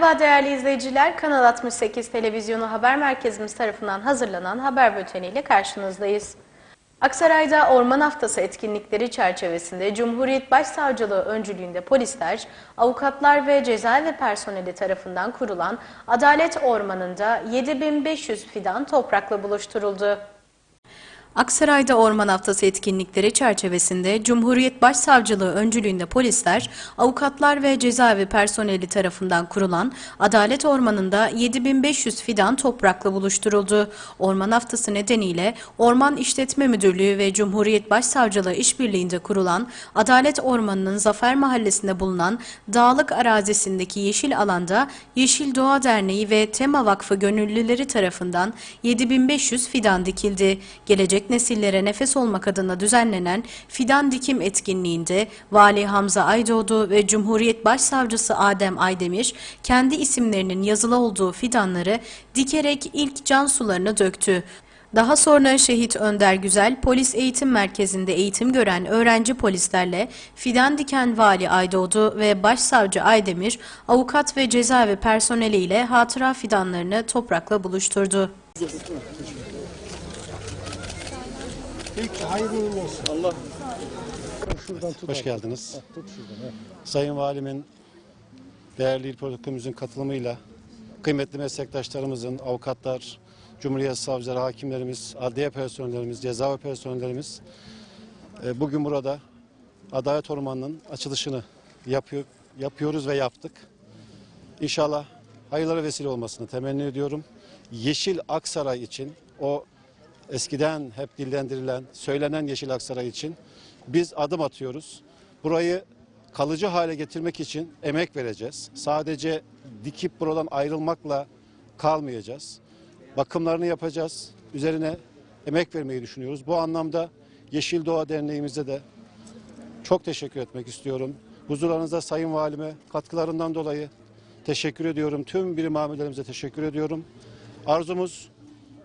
Merhaba değerli izleyiciler. Kanal 68 Televizyonu Haber Merkezimiz tarafından hazırlanan haber bülteniyle karşınızdayız. Aksaray'da Orman Haftası etkinlikleri çerçevesinde Cumhuriyet Başsavcılığı öncülüğünde polisler, avukatlar ve cezaevi personeli tarafından kurulan Adalet Ormanı'nda 7500 fidan toprakla buluşturuldu. Aksaray'da Orman Haftası etkinlikleri çerçevesinde Cumhuriyet Başsavcılığı öncülüğünde polisler, avukatlar ve cezaevi personeli tarafından kurulan Adalet Ormanı'nda 7500 fidan toprakla buluşturuldu. Orman Haftası nedeniyle Orman İşletme Müdürlüğü ve Cumhuriyet Başsavcılığı işbirliğinde kurulan Adalet Ormanı'nın Zafer Mahallesi'nde bulunan dağlık arazisindeki yeşil alanda Yeşil Doğa Derneği ve Tema Vakfı gönüllüleri tarafından 7500 fidan dikildi. Gelecek nesillere nefes olmak adına düzenlenen fidan dikim etkinliğinde Vali Hamza Aydoğdu ve Cumhuriyet Başsavcısı Adem Aydemir kendi isimlerinin yazılı olduğu fidanları dikerek ilk can sularını döktü. Daha sonra Şehit Önder Güzel Polis Eğitim Merkezi'nde eğitim gören öğrenci polislerle fidan diken Vali Aydoğdu ve Başsavcı Aydemir, avukat ve cezaevi personeliyle hatıra fidanlarını toprakla buluşturdu. Peki hayırlı uğurlu olsun. Allah. Şuradan tut. Hoş geldiniz. Ha, Tut şuradan. Sayın Valimin değerli il politikimizin katılımıyla kıymetli meslektaşlarımızın, avukatlar, Cumhuriyet savcıları, hakimlerimiz, adliye personellerimiz, cezaevi personellerimiz e, bugün burada Adalet Ormanı'nın açılışını yapıyor, yapıyoruz ve yaptık. İnşallah hayırlara vesile olmasını temenni ediyorum. Yeşil Aksaray için o eskiden hep dillendirilen, söylenen Yeşil Aksaray için biz adım atıyoruz. Burayı kalıcı hale getirmek için emek vereceğiz. Sadece dikip buradan ayrılmakla kalmayacağız. Bakımlarını yapacağız. Üzerine emek vermeyi düşünüyoruz. Bu anlamda Yeşil Doğa Derneğimize de çok teşekkür etmek istiyorum. Huzurlarınızda Sayın Valime katkılarından dolayı teşekkür ediyorum. Tüm birim amirlerimize teşekkür ediyorum. Arzumuz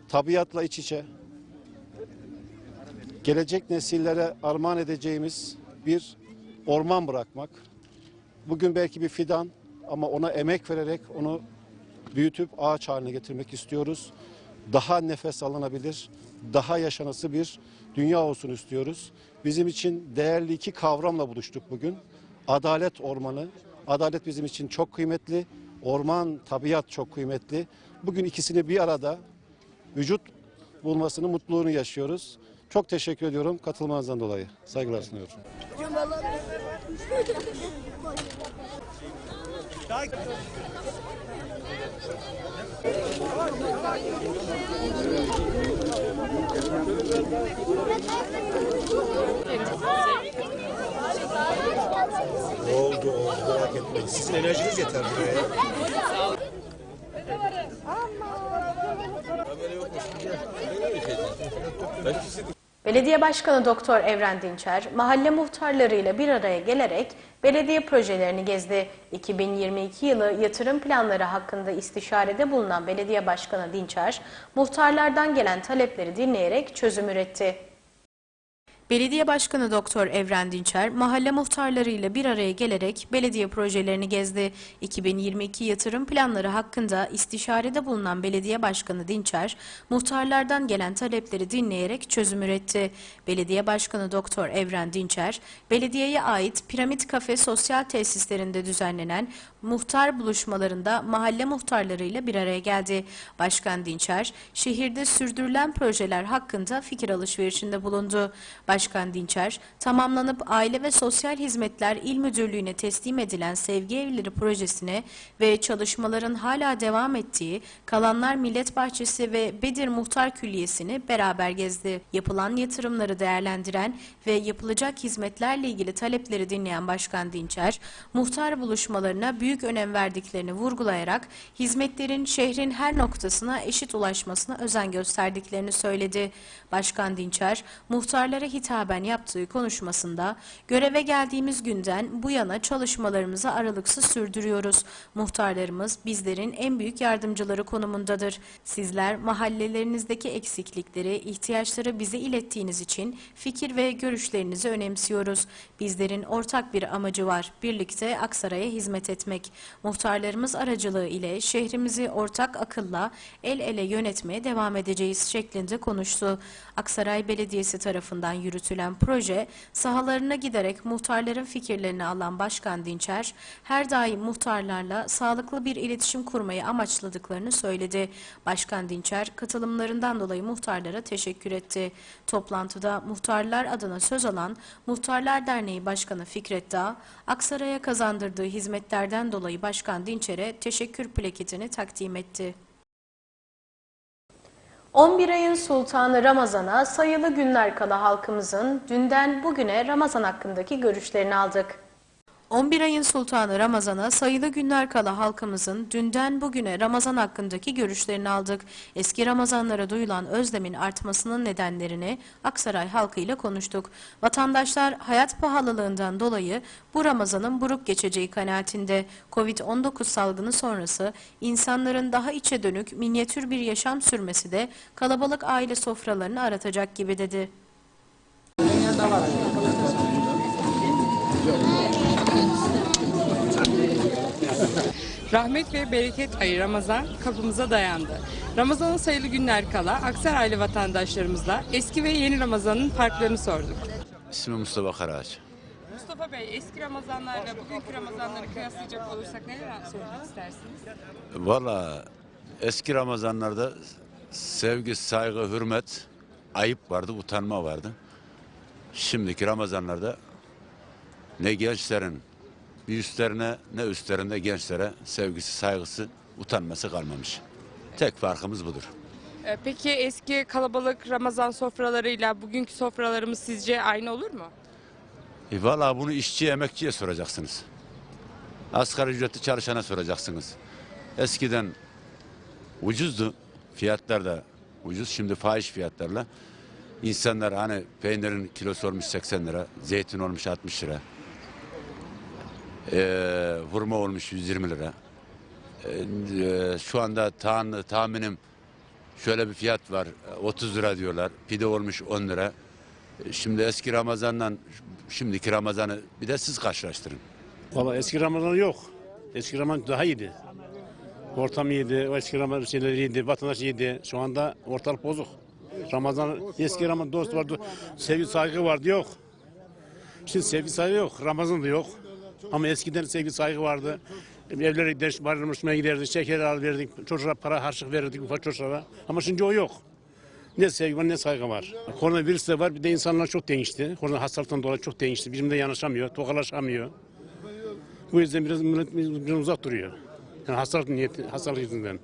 tabiatla iç içe, gelecek nesillere armağan edeceğimiz bir orman bırakmak. Bugün belki bir fidan ama ona emek vererek onu büyütüp ağaç haline getirmek istiyoruz. Daha nefes alınabilir, daha yaşanası bir dünya olsun istiyoruz. Bizim için değerli iki kavramla buluştuk bugün. Adalet ormanı. Adalet bizim için çok kıymetli. Orman, tabiat çok kıymetli. Bugün ikisini bir arada vücut bulmasını, mutluluğunu yaşıyoruz. Çok teşekkür ediyorum katılmanızdan dolayı. Saygılar sunuyorum. Oldu oldu merak etmeyin. Sizin enerjiniz yeter buraya. Belediye Başkanı Doktor Evren Dinçer, mahalle muhtarlarıyla bir araya gelerek belediye projelerini gezdi. 2022 yılı yatırım planları hakkında istişarede bulunan Belediye Başkanı Dinçer, muhtarlardan gelen talepleri dinleyerek çözüm üretti. Belediye Başkanı Doktor Evren Dinçer, mahalle muhtarlarıyla bir araya gelerek belediye projelerini gezdi. 2022 yatırım planları hakkında istişarede bulunan Belediye Başkanı Dinçer, muhtarlardan gelen talepleri dinleyerek çözüm üretti. Belediye Başkanı Doktor Evren Dinçer, belediyeye ait Piramit Kafe sosyal tesislerinde düzenlenen muhtar buluşmalarında mahalle muhtarlarıyla bir araya geldi. Başkan Dinçer, şehirde sürdürülen projeler hakkında fikir alışverişinde bulundu. Başkan Dinçer, tamamlanıp Aile ve Sosyal Hizmetler İl Müdürlüğü'ne teslim edilen Sevgi Evleri projesine ve çalışmaların hala devam ettiği Kalanlar Millet Bahçesi ve Bedir Muhtar Külliyesi'ni beraber gezdi. Yapılan yatırımları değerlendiren ve yapılacak hizmetlerle ilgili talepleri dinleyen Başkan Dinçer, muhtar buluşmalarına büyük önem verdiklerini vurgulayarak hizmetlerin şehrin her noktasına eşit ulaşmasına özen gösterdiklerini söyledi. Başkan Dinçer, muhtarlara hitap hitaben yaptığı konuşmasında göreve geldiğimiz günden bu yana çalışmalarımızı aralıksız sürdürüyoruz. Muhtarlarımız bizlerin en büyük yardımcıları konumundadır. Sizler mahallelerinizdeki eksiklikleri, ihtiyaçları bize ilettiğiniz için fikir ve görüşlerinizi önemsiyoruz. Bizlerin ortak bir amacı var. Birlikte Aksaray'a hizmet etmek. Muhtarlarımız aracılığı ile şehrimizi ortak akılla el ele yönetmeye devam edeceğiz şeklinde konuştu. Aksaray Belediyesi tarafından yürütülen proje sahalarına giderek muhtarların fikirlerini alan Başkan Dinçer, her daim muhtarlarla sağlıklı bir iletişim kurmayı amaçladıklarını söyledi. Başkan Dinçer katılımlarından dolayı muhtarlara teşekkür etti. Toplantıda muhtarlar adına söz alan Muhtarlar Derneği Başkanı Fikret Dağ, Aksaray'a kazandırdığı hizmetlerden dolayı Başkan Dinçer'e teşekkür plaketini takdim etti. 11 ayın sultanı Ramazan'a sayılı günler kala halkımızın dünden bugüne Ramazan hakkındaki görüşlerini aldık. 11 ayın sultanı Ramazan'a sayılı günler kala halkımızın dünden bugüne Ramazan hakkındaki görüşlerini aldık. Eski Ramazanlara duyulan özlemin artmasının nedenlerini Aksaray halkıyla konuştuk. Vatandaşlar hayat pahalılığından dolayı bu Ramazan'ın buruk geçeceği kanaatinde. Covid-19 salgını sonrası insanların daha içe dönük minyatür bir yaşam sürmesi de kalabalık aile sofralarını aratacak gibi dedi. Rahmet ve bereket ayı Ramazan kapımıza dayandı. Ramazan'ın sayılı günler kala Aksaraylı vatandaşlarımızla eski ve yeni Ramazan'ın farklarını sorduk. İsmim Mustafa Karaağaç. Mustafa Bey, eski Ramazanlarla bugünkü Ramazanları kıyaslayacak olursak neler söylemek istersiniz? Valla eski Ramazanlarda sevgi, saygı, hürmet, ayıp vardı, utanma vardı. Şimdiki Ramazanlarda ne gençlerin bir üstlerine ne üstlerinde gençlere sevgisi, saygısı, utanması kalmamış. Tek farkımız budur. Ee, Peki eski kalabalık Ramazan sofralarıyla bugünkü sofralarımız sizce aynı olur mu? E Valla bunu işçi, emekçiye soracaksınız. Asgari ücretli çalışana soracaksınız. Eskiden ucuzdu. Fiyatlar da ucuz. Şimdi fahiş fiyatlarla. İnsanlar hani peynirin kilosu olmuş 80 lira, zeytin olmuş 60 lira. Ee, hurma olmuş 120 lira. Ee, şu anda tahmin, tahminim şöyle bir fiyat var. 30 lira diyorlar. Pide olmuş 10 lira. Şimdi eski Ramazan'dan şimdiki Ramazan'ı bir de siz karşılaştırın. Valla eski Ramazan yok. Eski Ramazan daha iyiydi. Ortam iyiydi, eski Ramazan şeyleri iyiydi, vatandaş iyiydi. Şu anda ortalık bozuk. Ramazan, eski Ramazan dost vardı, sevgi saygı vardı yok. Şimdi sevgi saygı yok, Ramazan da yok. Ama eskiden sevgi saygı vardı. Evlere gider, bayramlaşmaya giderdik, şeker al verdik, çocuğa para harçlık verirdik ufak çocuklara. Ama şimdi o yok. Ne sevgi var ne saygı var. Koronavirüs de var bir de insanlar çok değişti. Korona hastalıktan dolayı çok değişti. Birbirine yanaşamıyor, tokalaşamıyor. Bu yüzden biraz millet biraz uzak duruyor. Yani hastalık niyeti, hastalık yüzünden.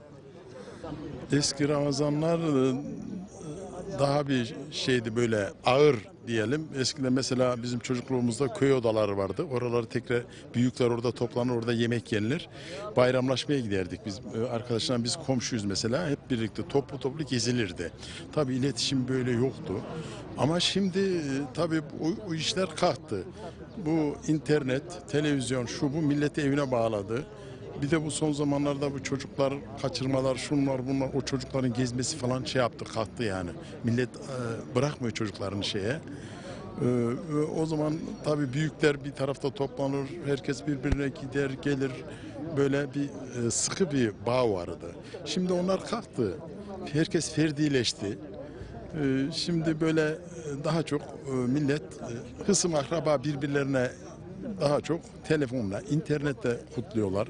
Eski Ramazanlar daha bir şeydi böyle ağır diyelim. Eskiden mesela bizim çocukluğumuzda köy odaları vardı. Oraları tekrar büyükler orada toplanır, orada yemek yenilir. Bayramlaşmaya giderdik biz e, arkadaşlar biz komşuyuz mesela. Hep birlikte toplu toplu gezilirdi. Tabii iletişim böyle yoktu. Ama şimdi e, tabii o, o işler kalktı. Bu internet, televizyon şu bu milleti evine bağladı. Bir de bu son zamanlarda bu çocuklar kaçırmalar, şunlar bunlar o çocukların gezmesi falan şey yaptı kalktı yani. Millet e, bırakmıyor çocuklarını şeye. E, e, o zaman tabii büyükler bir tarafta toplanır, herkes birbirine gider gelir. Böyle bir e, sıkı bir bağ vardı. Şimdi onlar kalktı. Herkes ferdileşti. E, şimdi böyle e, daha çok e, millet e, hısım akraba birbirlerine daha çok telefonla, internette kutluyorlar.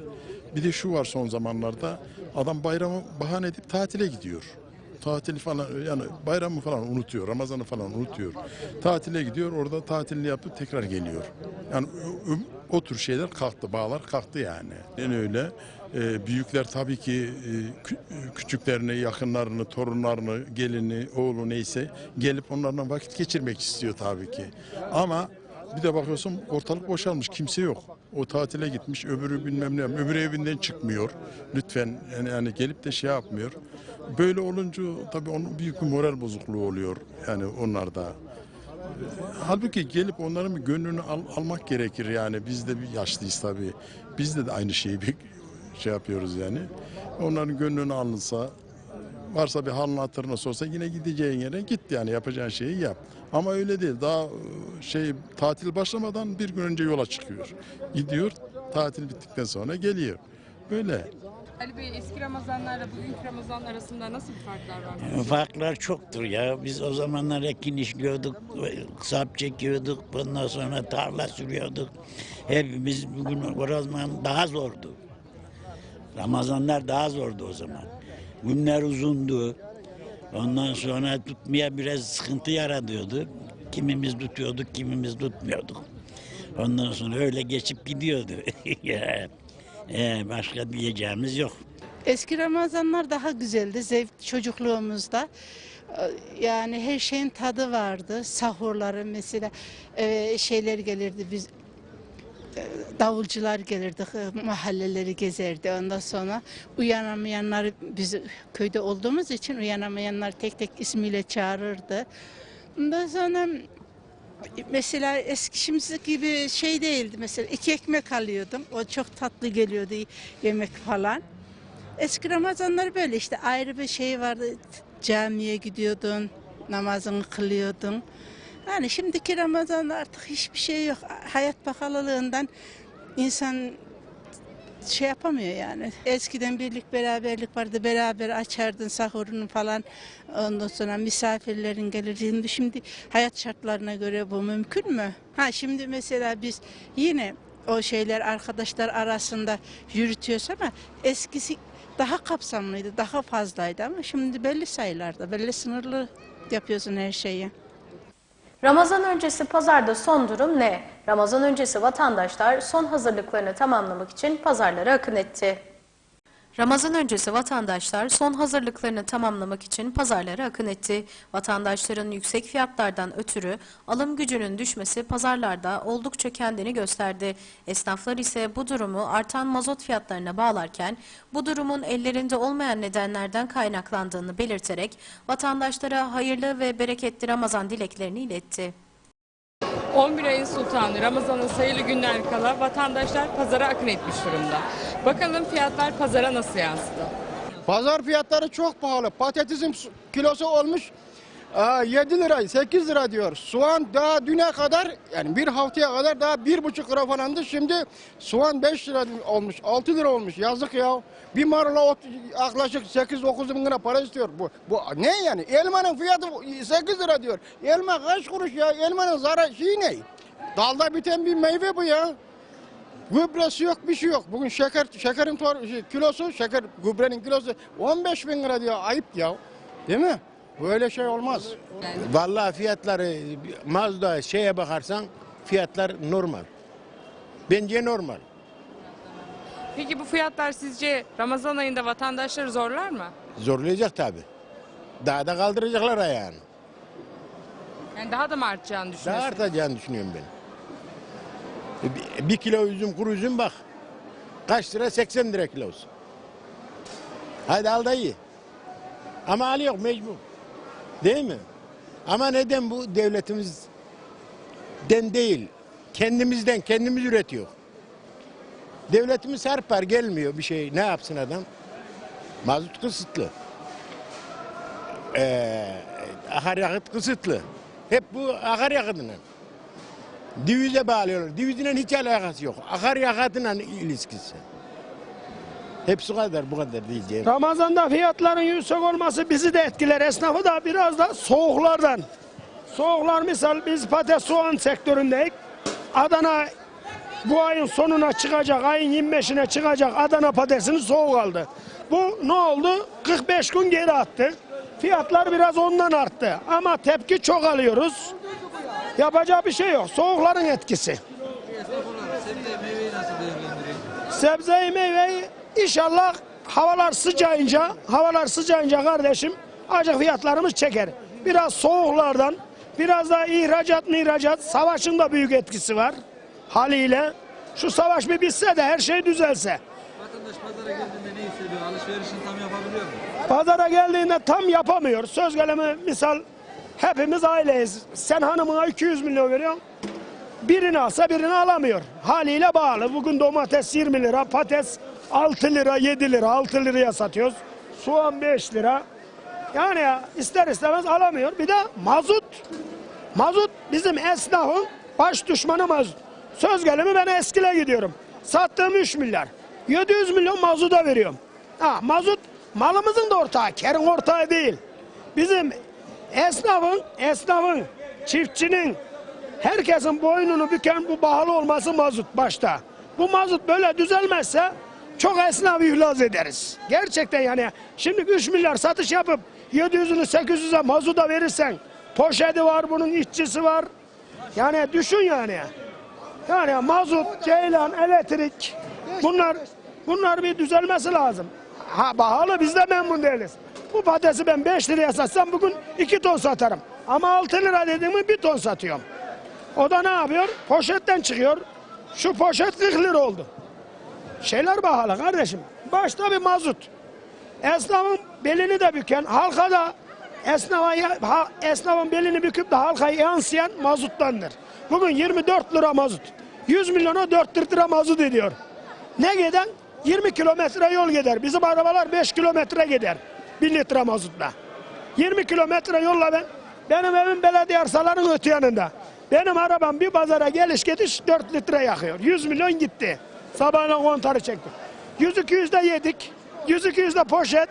Bir de şu var son zamanlarda adam bayramı bahane edip tatile gidiyor. Tatil falan yani bayramı falan unutuyor, Ramazan'ı falan unutuyor. Tatile gidiyor, orada tatilini yapıp tekrar geliyor. Yani o, tür şeyler kalktı, bağlar kalktı yani. Yani öyle. Ee, büyükler tabii ki e, e, küçüklerini, yakınlarını, torunlarını, gelini, oğlu neyse gelip onlarla vakit geçirmek istiyor tabii ki. Ama bir de bakıyorsun ortalık boşalmış kimse yok. O tatile gitmiş öbürü bilmem ne öbürü evinden çıkmıyor. Lütfen yani, yani gelip de şey yapmıyor. Böyle olunca tabii onun büyük bir moral bozukluğu oluyor yani onlarda. Halbuki gelip onların bir gönlünü al- almak gerekir yani. Biz de bir yaşlıyız tabii. Biz de, de aynı şeyi bir şey yapıyoruz yani. Onların gönlünü alınsa, varsa bir halini hatırına sorsa yine gideceğin yere git yani yapacağın şeyi yap. Ama öyle değil. Daha e, şey tatil başlamadan bir gün önce yola çıkıyor. Gidiyor, tatil bittikten sonra geliyor. Böyle. Ali Bey eski Ramazanlarla bugünkü Ramazan arasında nasıl bir farklar var? Farklar çoktur ya. Biz o zamanlar ekin işliyorduk, sap çekiyorduk, bundan sonra tarla sürüyorduk. Hepimiz bugün o zaman daha zordu. Ramazanlar daha zordu o zaman. Günler uzundu. Ondan sonra tutmaya biraz sıkıntı yaratıyordu. Kimimiz tutuyorduk, kimimiz tutmuyorduk. Ondan sonra öyle geçip gidiyordu. Ee, başka diyeceğimiz yok. Eski Ramazanlar daha güzeldi zevk çocukluğumuzda. Ee, Yani her şeyin tadı vardı. Sahurları mesela e, şeyler gelirdi biz davulcular gelirdi, mahalleleri gezerdi. Ondan sonra uyanamayanları biz köyde olduğumuz için uyanamayanlar tek tek ismiyle çağırırdı. Ondan sonra mesela eski şimdiki gibi şey değildi mesela iki ekmek alıyordum. O çok tatlı geliyordu yemek falan. Eski Ramazanlar böyle işte ayrı bir şey vardı. Camiye gidiyordun, namazını kılıyordun. Yani şimdiki Ramazan'da artık hiçbir şey yok. Hayat pahalılığından insan şey yapamıyor yani. Eskiden birlik beraberlik vardı. Beraber açardın sahurunu falan. Ondan sonra misafirlerin gelirdi. Şimdi hayat şartlarına göre bu mümkün mü? Ha şimdi mesela biz yine o şeyler arkadaşlar arasında yürütüyoruz ama eskisi daha kapsamlıydı, daha fazlaydı ama şimdi belli sayılarda, belli sınırlı yapıyorsun her şeyi. Ramazan öncesi pazarda son durum ne? Ramazan öncesi vatandaşlar son hazırlıklarını tamamlamak için pazarlara akın etti. Ramazan öncesi vatandaşlar son hazırlıklarını tamamlamak için pazarlara akın etti. Vatandaşların yüksek fiyatlardan ötürü alım gücünün düşmesi pazarlarda oldukça kendini gösterdi. Esnaflar ise bu durumu artan mazot fiyatlarına bağlarken bu durumun ellerinde olmayan nedenlerden kaynaklandığını belirterek vatandaşlara hayırlı ve bereketli Ramazan dileklerini iletti. 11 ayın sultanı Ramazan'ın sayılı günler kala vatandaşlar pazara akın etmiş durumda. Bakalım fiyatlar pazara nasıl yansıdı? Pazar fiyatları çok pahalı. Patatesin su- kilosu olmuş aa, 7 lira, 8 lira diyor. Soğan daha düne kadar yani bir haftaya kadar daha 1,5 lira falandı. Şimdi soğan 5 lira olmuş, 6 lira olmuş. Yazık ya. Bir marula yaklaşık 8-9 bin lira para istiyor. Bu, bu ne yani? Elmanın fiyatı 8 lira diyor. Elma kaç kuruş ya? Elmanın zarar şeyi ne? Dalda biten bir meyve bu ya. Gübresi yok bir şey yok. Bugün şeker şekerin tor- şey, kilosu şeker gübrenin kilosu 15 bin lira diyor. Ayıp ya. Değil mi? Böyle şey olmaz. Vallahi fiyatları Mazda şeye bakarsan fiyatlar normal. Bence normal. Peki bu fiyatlar sizce Ramazan ayında vatandaşları zorlar mı? Zorlayacak tabi. Daha da kaldıracaklar ayağını. Yani daha da mı artacağını Daha düşünüyorsunuz? artacağını düşünüyorum ben. Bir, kilo üzüm, kuru üzüm bak. Kaç lira? 80 lira kilosu. Hadi al da iyi. Ama al yok mecbur. Değil mi? Ama neden bu devletimizden değil, kendimizden, kendimiz üretiyor. Devletimiz serpar gelmiyor bir şey. Ne yapsın adam? Mazot kısıtlı. Ee, akaryakıt kısıtlı. Hep bu akaryakıtla. Divize bağlıyorlar. Divizle hiç alakası yok. Akaryakıtla ilişkisi. Hepsi kadar bu kadar diyeceğim. Ramazan'da fiyatların yüksek olması bizi de etkiler. Esnafı da biraz da soğuklardan. Soğuklar misal biz patates soğan sektöründeyiz. Adana bu ayın sonuna çıkacak, ayın 25'ine çıkacak Adana patatesini soğuk aldı. Bu ne oldu? 45 gün geri attı. Fiyatlar biraz ondan arttı. Ama tepki çok alıyoruz. Yapacak bir şey yok. Soğukların etkisi. Sebzeyi meyveyi inşallah havalar sıcayınca, havalar sıcayınca kardeşim acık fiyatlarımız çeker. Biraz soğuklardan, biraz da ihracat mihracat, savaşın da büyük etkisi var haliyle. Şu savaş bir bitse de her şey düzelse. Vatandaş pazara geldiğinde ne hissediyor? Alışverişini tam yapabiliyor mu? Pazara geldiğinde tam yapamıyor. Söz gelimi misal Hepimiz aileyiz. Sen hanımına 200 milyon veriyorsun. Birini alsa birini alamıyor. Haliyle bağlı. Bugün domates 20 lira, patates 6 lira, 7 lira, 6 liraya satıyoruz. Soğan 5 lira. Yani ya ister istemez alamıyor. Bir de mazot. Mazot bizim esnafın baş düşmanı mazot. Söz gelimi ben eskile gidiyorum. Sattığım 3 milyar. 700 milyon mazuta veriyorum. Ha, mazot malımızın da ortağı, kerin ortağı değil. Bizim esnafın, esnafın, çiftçinin, herkesin boynunu büken bu pahalı olması mazot başta. Bu mazot böyle düzelmezse çok esnaf iflas ederiz. Gerçekten yani şimdi 3 milyar satış yapıp 700'ünü 800'e mazuda verirsen poşeti var bunun işçisi var. Yani düşün yani. Yani mazot, ceylan, elektrik bunlar bunlar bir düzelmesi lazım. Ha pahalı biz de memnun değiliz. Bu patatesi ben 5 liraya satsam bugün 2 ton satarım. Ama 6 lira dediğimi 1 ton satıyorum. O da ne yapıyor? Poşetten çıkıyor. Şu poşet 40 lira oldu. Şeyler pahalı kardeşim. Başta bir mazot. Esnafın belini de büken, halka da esnafa, esnafın belini büküp de halkaya yansıyan mazuttandır. Bugün 24 lira mazut. 100 milyona 4 lira mazut ediyor. Ne giden? 20 kilometre yol gider. Bizim arabalar 5 kilometre gider. 1 litre mazutla. 20 kilometre yolla ben. Benim evim belediye arsaların öte yanında. Benim arabam bir pazara geliş gidiş 4 litre yakıyor. 100 milyon gitti. Sabahına kontarı çektim. 100 200 de yedik. 100 200 de poşet.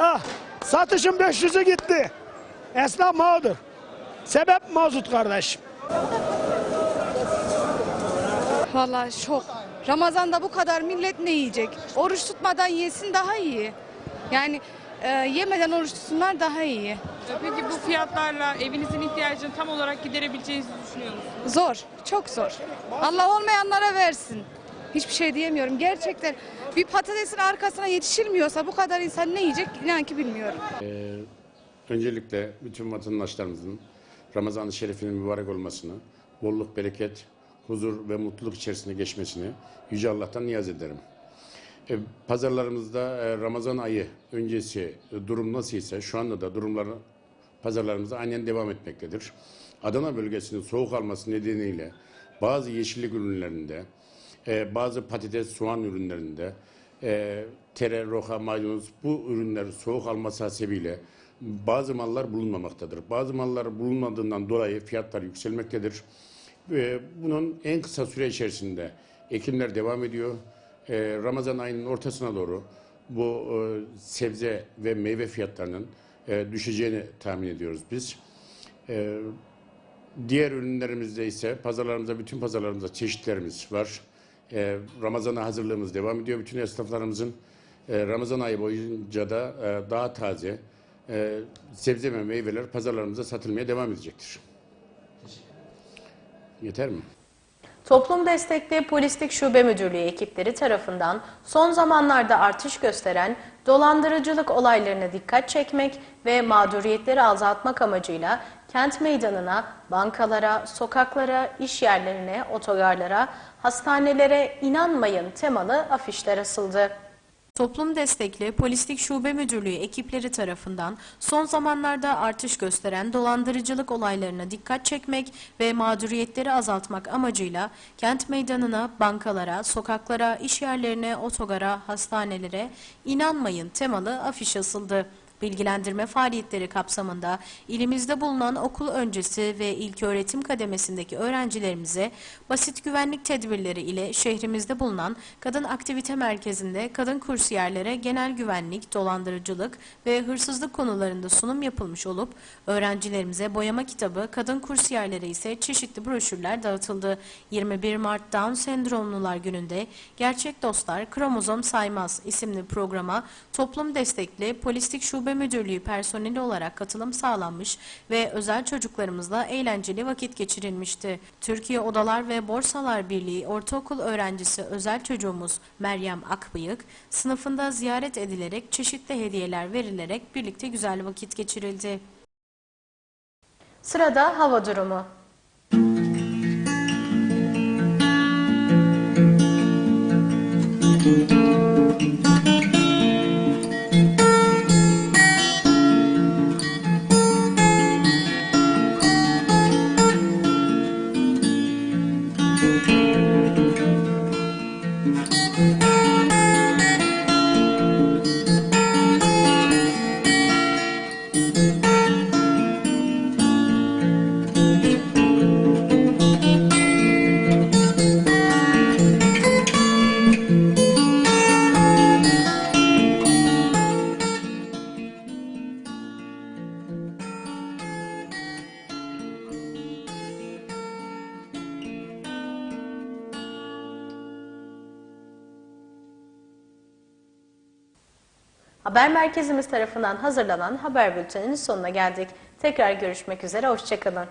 Ah, satışın 500'ü gitti. Esnaf mağdur. Sebep mazut kardeşim. Vallahi şok. Ramazan'da bu kadar millet ne yiyecek? Oruç tutmadan yesin daha iyi. Yani e, yemeden oruç tutsunlar daha iyi. Peki bu fiyatlarla evinizin ihtiyacını tam olarak giderebileceğinizi düşünüyor musunuz? Zor, çok zor. Allah olmayanlara versin. Hiçbir şey diyemiyorum. Gerçekten bir patatesin arkasına yetişilmiyorsa bu kadar insan ne yiyecek inan ki bilmiyorum. Ee, öncelikle bütün vatandaşlarımızın Ramazan-ı Şerif'inin mübarek olmasını, bolluk, bereket, huzur ve mutluluk içerisinde geçmesini Yüce Allah'tan niyaz ederim. E, Pazarlarımızda e, Ramazan ayı öncesi e, durum nasıl ise şu anda da durumları pazarlarımızda aynen devam etmektedir. Adana bölgesinin soğuk alması nedeniyle bazı yeşillik ürünlerinde, bazı patates, soğan ürünlerinde, tere, roka, maydanoz bu ürünler soğuk alması hasebiyle bazı mallar bulunmamaktadır. Bazı mallar bulunmadığından dolayı fiyatlar yükselmektedir. Bunun en kısa süre içerisinde ekimler devam ediyor. E, Ramazan ayının ortasına doğru bu e, sebze ve meyve fiyatlarının e, düşeceğini tahmin ediyoruz biz. E, diğer ürünlerimizde ise pazarlarımızda, bütün pazarlarımızda çeşitlerimiz var. Ramazan'a hazırlığımız devam ediyor. Bütün esnaflarımızın Ramazan ayı boyunca da daha taze sebze ve meyveler pazarlarımızda satılmaya devam edecektir. Yeter mi? Toplum Destekli Polislik Şube Müdürlüğü ekipleri tarafından son zamanlarda artış gösteren dolandırıcılık olaylarına dikkat çekmek ve mağduriyetleri azaltmak amacıyla kent meydanına, bankalara, sokaklara, iş yerlerine, otogarlara, hastanelere inanmayın temalı afişler asıldı. Toplum Destekli Polislik Şube Müdürlüğü ekipleri tarafından son zamanlarda artış gösteren dolandırıcılık olaylarına dikkat çekmek ve mağduriyetleri azaltmak amacıyla kent meydanına, bankalara, sokaklara, iş yerlerine, otogara, hastanelere inanmayın temalı afiş asıldı. Bilgilendirme faaliyetleri kapsamında ilimizde bulunan okul öncesi ve ilköğretim kademesindeki öğrencilerimize basit güvenlik tedbirleri ile şehrimizde bulunan Kadın Aktivite Merkezi'nde kadın kursiyerlere genel güvenlik, dolandırıcılık ve hırsızlık konularında sunum yapılmış olup öğrencilerimize boyama kitabı, kadın kursiyerlere ise çeşitli broşürler dağıtıldı. 21 Mart Down Sendromlular Günü'nde Gerçek Dostlar Kromozom Saymaz isimli programa toplum destekli Polislik Şube Müdürlüğü personeli olarak katılım sağlanmış ve özel çocuklarımızla eğlenceli vakit geçirilmişti. Türkiye Odalar ve Borsalar Birliği Ortaokul öğrencisi özel çocuğumuz Meryem Akbıyık sınıfında ziyaret edilerek çeşitli hediyeler verilerek birlikte güzel vakit geçirildi. Sırada hava durumu. Haber merkezimiz tarafından hazırlanan haber bülteninin sonuna geldik. Tekrar görüşmek üzere, hoşçakalın.